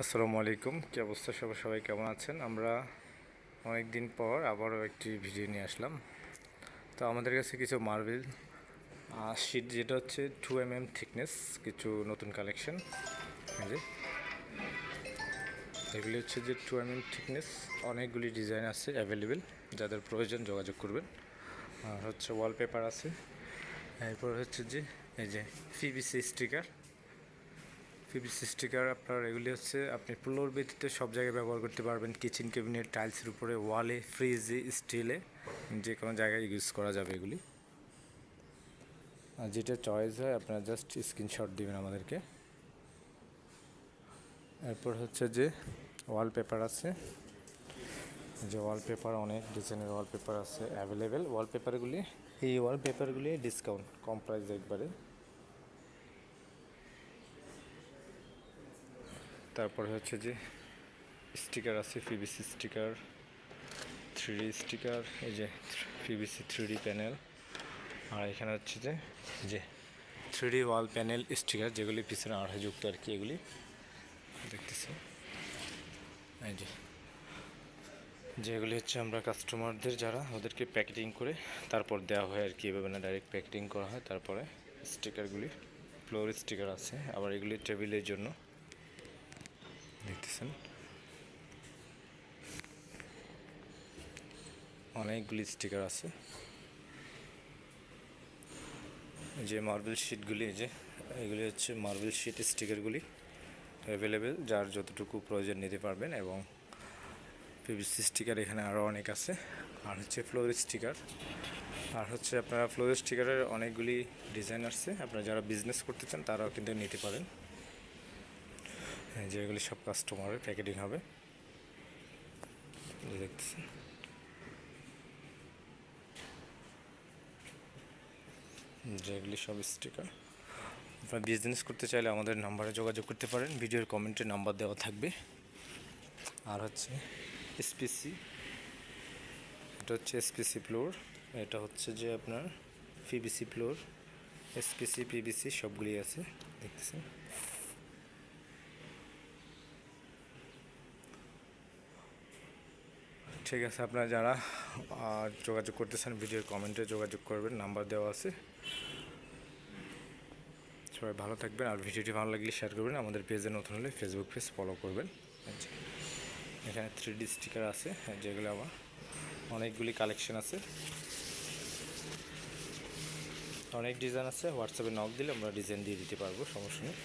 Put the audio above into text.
আসসালামু আলাইকুম। কি অবস্থা? সবাই সবাই কেমন আছেন? আমরা অনেক দিন পর আবারও একটি ভিডিও নিয়ে আসলাম। তো আমাদের কাছে কিছু মার্বেল শিট, যেটা হচ্ছে টু এম এম থিকনেস কিছু নতুন কালেকশন যে, এগুলি হচ্ছে যে টু এম এম থিকনেস অনেকগুলি ডিজাইন আছে অ্যাভেলেবেল যাদের প্রয়োজন যোগাযোগ করবেন। আর হচ্ছে ওয়ালপেপার আছে। এরপর হচ্ছে যে, এই যে পিভিসি স্টিকার পিভিসি স্টিকার আপনার এগুলি হচ্ছে, আপনি ফ্লোর ব্যতীত সব জায়গায় ব্যবহার করতে পারবেন। কিচেন ক্যাবিনেট টাইলসের উপরে ওয়ালে ফ্রিজে স্টিলে যে কোনো জায়গায় ইউজ করা যাবে এগুলি। আর যেটা চয়েস হয়, আপনারা জাস্ট স্ক্রিনশট দিবেন আমাদেরকে। এরপর হচ্ছে যে ওয়ালপেপার আছে। যে ওয়ালপেপার অনেক ডিজাইনের ওয়ালপেপার আছে অ্যাভেলেবেল ওয়ালপেপারগুলি এই ওয়ালপেপারগুলি ডিসকাউন্ট কম প্রাইস একবারে। তারপরে হচ্ছে যে স্টিকার আছে পিভিসি স্টিকার থ্রি স্টিকার, এই যে পিভিসি থ্রি প্যানেল আর এখানে হচ্ছে যে যে থ্রি ওয়াল প্যানেল স্টিকার যেগুলি পিছনে আঠা যুক্ত আর কি এগুলি, দেখতেছি। এই যে, যেগুলি হচ্ছে আমরা কাস্টমারদের যারা ওদেরকে প্যাকেটিং করে তারপর দেওয়া হয় আর কি, এভাবে না ডাইরেক্ট প্যাকেটিং করা হয়, তারপরে স্টিকারগুলি ফ্লোর স্টিকার আছে, আবার এগুলি টেবিলের জন্য দেখতেছেন? অনেকগুলি স্টিকার আছে। যে মার্বেল শিটগুলি যে, এগুলি হচ্ছে মার্বেল শিট স্টিকারগুলি অ্যাভেলেবেল যার যতটুকু প্রয়োজন নিতে পারবেন এবং পিভিসি স্টিকার এখানে আরও অনেক আছে। আর হচ্ছে ফ্লোর স্টিকার আর হচ্ছে আপনারা ফ্লোর স্টিকারের অনেকগুলি ডিজাইন আসছে আপনারা যারা বিজনেস করতে চান, তারাও কিন্তু নিতে পারেন। যেগুলি সব কাস্টমারের প্যাকেটিং হবে। দেখতেছেন। যেগুলি সব স্টিকার আপনারা বিজনেস করতে চাইলে আমাদের নাম্বারে যোগাযোগ করতে পারেন। ভিডিওর কমেন্টে নাম্বার দেওয়া থাকবে। আর হচ্ছে এসপিসি এটা হচ্ছে এসপিসি ফ্লোর এটা হচ্ছে যে আপনার পিবিসি ফ্লোর এসপিসি পিবিসি সবগুলি আছে। দেখতেছেন। ঠিক আছে আপনারা যারা যোগাযোগ করতেছেন ভিডিওর কমেন্টে যোগাযোগ করবেন নাম্বার দেওয়া আছে। সবাই ভালো থাকবেন আর ভিডিওটি ভালো লাগলে শেয়ার করবেন আমাদের পেজে নতুন হলে ফেসবুক পেজ ফলো করবেন। এখানে থ্রি ডি স্টিকার আছে হ্যাঁ, যেগুলো আমার অনেকগুলি কালেকশন আছে। অনেক ডিজাইন আছে হোয়াটসঅ্যাপে নক দিলে আমরা ডিজাইন দিয়ে দিতে পারব সমস্যা নেই।